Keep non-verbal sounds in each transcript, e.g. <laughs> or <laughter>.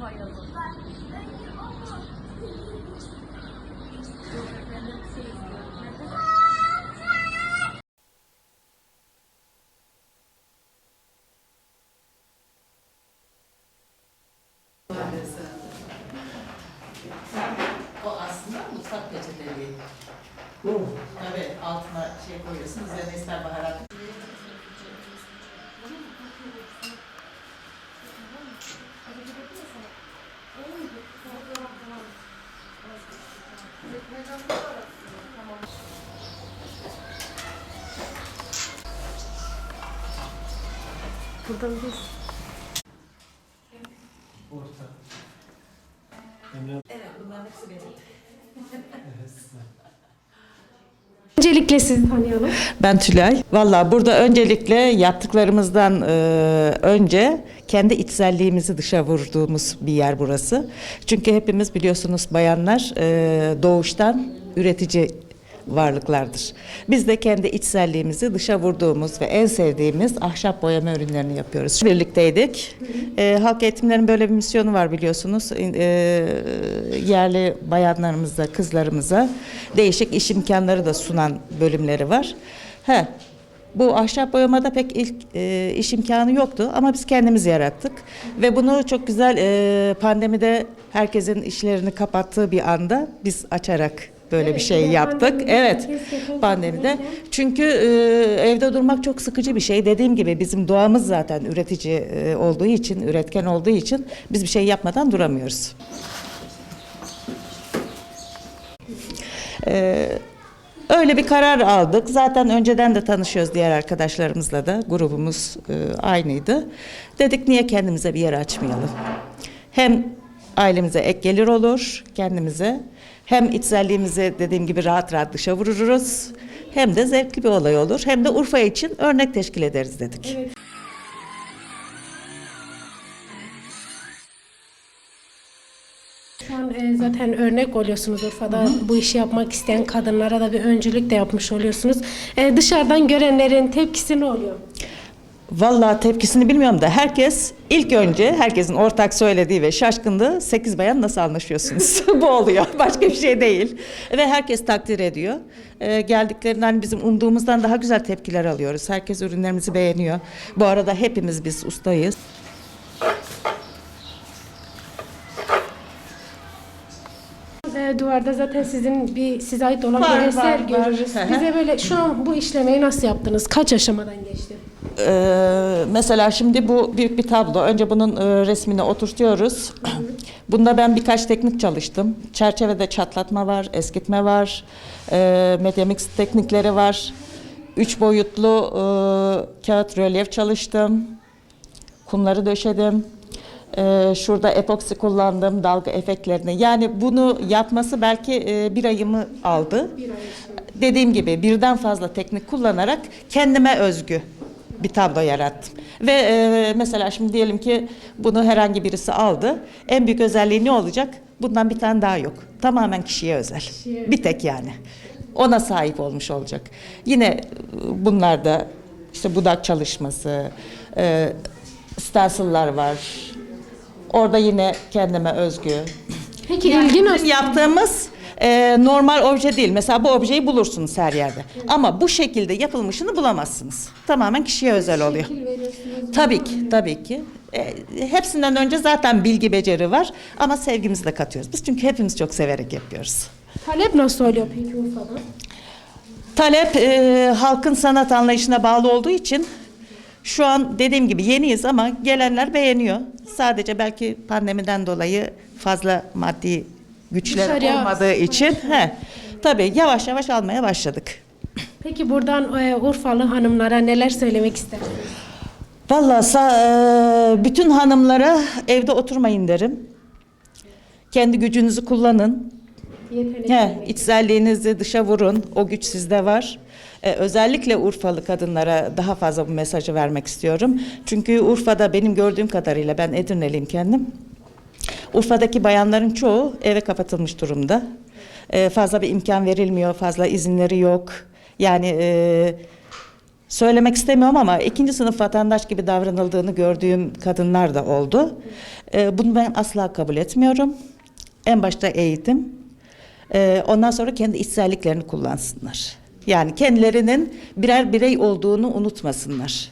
O aslında mutfak peçeteliği. Tabii altına şey koyuyorsun, üzerine ister baharat. Buradan biz Orta. Emre Evet, bunların hepsi benim. Öncelikle sizi tanıyalım. Ben Tülay. Valla burada öncelikle yaptıklarımızdan e, önce kendi içselliğimizi dışa vurduğumuz bir yer burası. Çünkü hepimiz biliyorsunuz bayanlar e, doğuştan üretici varlıklardır. Biz de kendi içselliğimizi dışa vurduğumuz ve en sevdiğimiz ahşap boyama ürünlerini yapıyoruz. Birlikteydik. E, halk eğitimlerin böyle bir misyonu var biliyorsunuz. E, yerli bayanlarımıza, kızlarımıza değişik iş imkanları da sunan bölümleri var. He, bu ahşap boyamada pek ilk e, iş imkanı yoktu ama biz kendimiz yarattık ve bunu çok güzel e, pandemide herkesin işlerini kapattığı bir anda biz açarak böyle bir Evet, şey bir de yaptık. Evet. Pandemide. Çünkü e, evde durmak çok sıkıcı bir şey. Dediğim gibi bizim doğamız zaten üretici e, olduğu için, üretken olduğu için biz bir şey yapmadan duramıyoruz. Ee, öyle bir karar aldık. Zaten önceden de tanışıyoruz diğer arkadaşlarımızla da. Grubumuz e, aynıydı. Dedik niye kendimize bir yer açmayalım? Hem ailemize ek gelir olur kendimize. Hem içselliğimizi dediğim gibi rahat rahat dışa vururuz. Hem de zevkli bir olay olur. Hem de Urfa için örnek teşkil ederiz dedik. Şu an e, zaten örnek oluyorsunuz Urfa'da bu işi yapmak isteyen kadınlara da bir öncülük de yapmış oluyorsunuz. E, dışarıdan görenlerin tepkisi ne oluyor? Vallahi tepkisini bilmiyorum da herkes ilk önce herkesin ortak söylediği ve şaşkınlığı 8 bayan nasıl anlaşıyorsunuz? <laughs> Bu oluyor. Başka bir şey değil. Ve herkes takdir ediyor. Ee, geldiklerinden bizim umduğumuzdan daha güzel tepkiler alıyoruz. Herkes ürünlerimizi beğeniyor. Bu arada hepimiz biz ustayız. E, duvarda zaten sizin bir size ait olan Var, bir eser var, var. görürüz. Bize böyle şu an bu işlemeyi nasıl yaptınız? Kaç aşamadan geçti? Ee, mesela şimdi bu büyük bir tablo. Önce bunun e, resmini oturtuyoruz. <clears throat> Bunda ben birkaç teknik çalıştım. Çerçevede çatlatma var, eskitme var, e, medyamix teknikleri var. Üç boyutlu e, kağıt rölyef çalıştım. Kumları döşedim. E, şurada epoksi kullandım, dalga efektlerini. Yani bunu yapması belki e, bir ayımı aldı. Dediğim gibi birden fazla teknik kullanarak kendime özgü bir tablo yarattım. Ve e, mesela şimdi diyelim ki bunu herhangi birisi aldı. En büyük özelliği ne olacak? Bundan bir tane daha yok. Tamamen kişiye özel. Bir tek yani. Ona sahip olmuş olacak. Yine e, bunlarda işte budak çalışması, e, stencil'lar var. Orada yine kendime özgü. Peki ilgi nasıl? Bizim yaptığımız e, normal obje değil. Mesela bu objeyi bulursunuz her yerde. Ama bu şekilde yapılmışını bulamazsınız. Tamamen kişiye özel oluyor. Tabii ki, tabii ki. E, hepsinden önce zaten bilgi beceri var ama sevgimizi de katıyoruz. Biz çünkü hepimiz çok severek yapıyoruz. Talep nasıl oluyor peki Urfa'da? Talep e, halkın sanat anlayışına bağlı olduğu için şu an dediğim gibi yeniyiz ama gelenler beğeniyor. Sadece belki pandemiden dolayı fazla maddi güçler Dışarıya- olmadığı için he, tabii yavaş yavaş almaya başladık. Peki buradan e, Urfalı hanımlara neler söylemek istersiniz? Vallahi sa- e, bütün hanımlara evde oturmayın derim. Kendi gücünüzü kullanın. Yetenek. He, içselliğinizi dışa vurun. O güç sizde var. Ee, özellikle Urfalı kadınlara daha fazla bu mesajı vermek istiyorum. Çünkü Urfa'da benim gördüğüm kadarıyla ben Edirne'liyim kendim. Urfa'daki bayanların çoğu eve kapatılmış durumda. Ee, fazla bir imkan verilmiyor, fazla izinleri yok. Yani e, söylemek istemiyorum ama ikinci sınıf vatandaş gibi davranıldığını gördüğüm kadınlar da oldu. Ee, bunu ben asla kabul etmiyorum. En başta eğitim. Ee, ondan sonra kendi içselliklerini kullansınlar. Yani kendilerinin birer birey olduğunu unutmasınlar.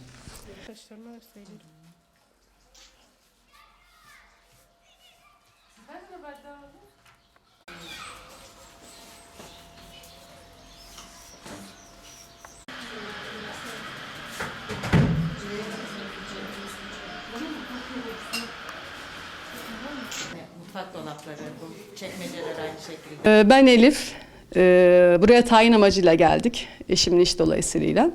Mutfak dolapları, bu çekmeceler aynı şekilde. Ee, Ben Elif. Ee, Buraya tayin amacıyla geldik. Eşimin iş dolayısıyla.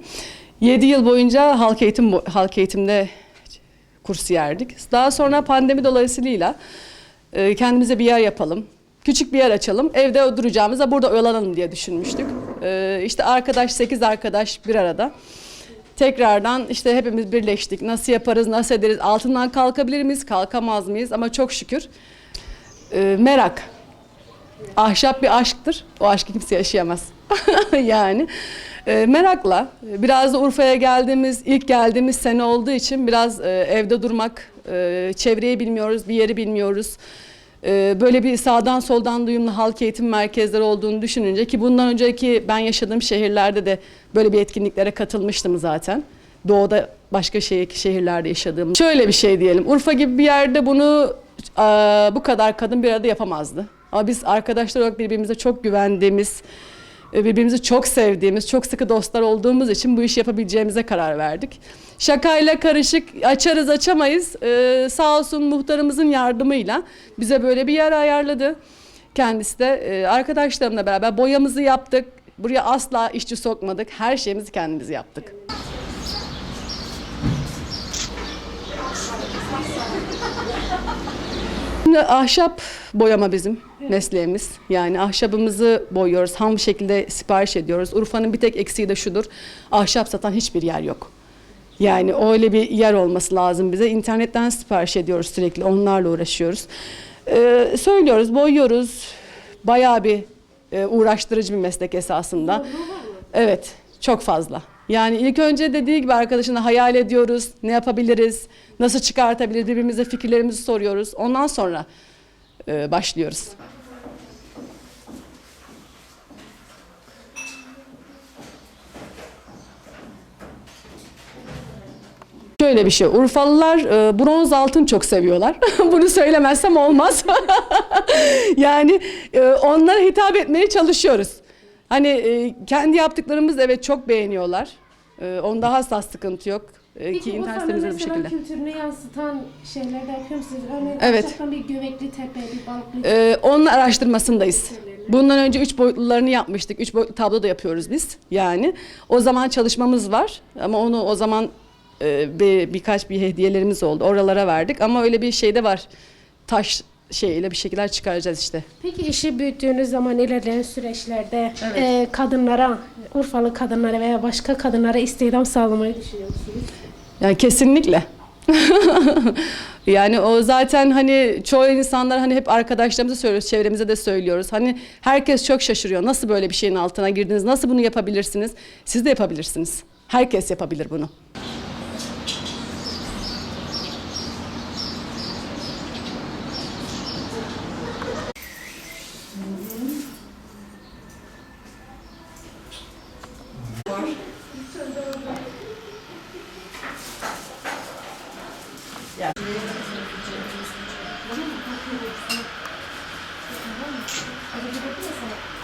7 yıl boyunca halk eğitim halk eğitimde kursiyerdik. Daha sonra pandemi dolayısıyla e, kendimize bir yer yapalım. Küçük bir yer açalım. Evde oturacağımıza burada oyalanalım diye düşünmüştük. Ee, İşte arkadaş 8 arkadaş bir arada. Tekrardan işte hepimiz birleştik. Nasıl yaparız, nasıl ederiz, altından kalkabilir miyiz, kalkamaz mıyız? Ama çok şükür e, merak. Ahşap bir aşktır. O aşkı kimse yaşayamaz. <laughs> yani e, merakla biraz da Urfa'ya geldiğimiz ilk geldiğimiz sene olduğu için biraz e, evde durmak, e, çevreyi bilmiyoruz, bir yeri bilmiyoruz. E, böyle bir sağdan soldan duyumlu halk eğitim merkezleri olduğunu düşününce ki bundan önceki ben yaşadığım şehirlerde de böyle bir etkinliklere katılmıştım zaten. Doğuda başka şehir, şehirlerde yaşadığım. Şöyle bir şey diyelim. Urfa gibi bir yerde bunu bu kadar kadın bir arada yapamazdı. Ama biz arkadaşlar olarak birbirimize çok güvendiğimiz, birbirimizi çok sevdiğimiz, çok sıkı dostlar olduğumuz için bu işi yapabileceğimize karar verdik. Şakayla karışık açarız açamayız. Ee, sağ olsun muhtarımızın yardımıyla bize böyle bir yer ayarladı. Kendisi de e, arkadaşlarımla beraber boyamızı yaptık. Buraya asla işçi sokmadık. Her şeyimizi kendimiz yaptık. Şimdi ahşap boyama bizim mesleğimiz. Yani ahşabımızı boyuyoruz. Ham şekilde sipariş ediyoruz. Urfa'nın bir tek eksiği de şudur. Ahşap satan hiçbir yer yok. Yani öyle bir yer olması lazım bize. İnternetten sipariş ediyoruz sürekli. Onlarla uğraşıyoruz. Ee, söylüyoruz, boyuyoruz. Bayağı bir e, uğraştırıcı bir meslek esasında. Evet, çok fazla. Yani ilk önce dediği gibi arkadaşına hayal ediyoruz. Ne yapabiliriz? Nasıl çıkartabiliriz? Birbirimize fikirlerimizi soruyoruz. Ondan sonra e, başlıyoruz. Şöyle bir şey. Urfalılar e, bronz altın çok seviyorlar. <laughs> Bunu söylemezsem olmaz. <laughs> yani e, onlara hitap etmeye çalışıyoruz. Hani e, kendi yaptıklarımız evet çok beğeniyorlar. E, onda asla sıkıntı yok. E, ki Peki internet Urfa'nın sitemizde bu şekilde. kültürünü yansıtan şeyler de yapıyor musunuz? Örneğin Evet. ahşaptan bir göbekli tepe, bir balıklı Ee, onun araştırmasındayız. Bundan önce üç boyutlularını yapmıştık. Üç boyutlu tablo da yapıyoruz biz. Yani o zaman çalışmamız var ama onu o zaman e, bir, birkaç bir hediyelerimiz oldu. Oralara verdik ama öyle bir şey de var. Taş şeyle bir şekiller çıkaracağız işte. Peki işi büyüttüğünüz zaman ilerleyen süreçlerde e, kadınlara, Urfalı kadınlara veya başka kadınlara istihdam sağlamayı düşünüyor musunuz? Yani kesinlikle. <laughs> yani o zaten hani çoğu insanlar hani hep arkadaşlarımıza söylüyoruz, çevremize de söylüyoruz. Hani herkes çok şaşırıyor. Nasıl böyle bir şeyin altına girdiniz? Nasıl bunu yapabilirsiniz? Siz de yapabilirsiniz. Herkes yapabilir bunu. Вот я хочу, я хочу,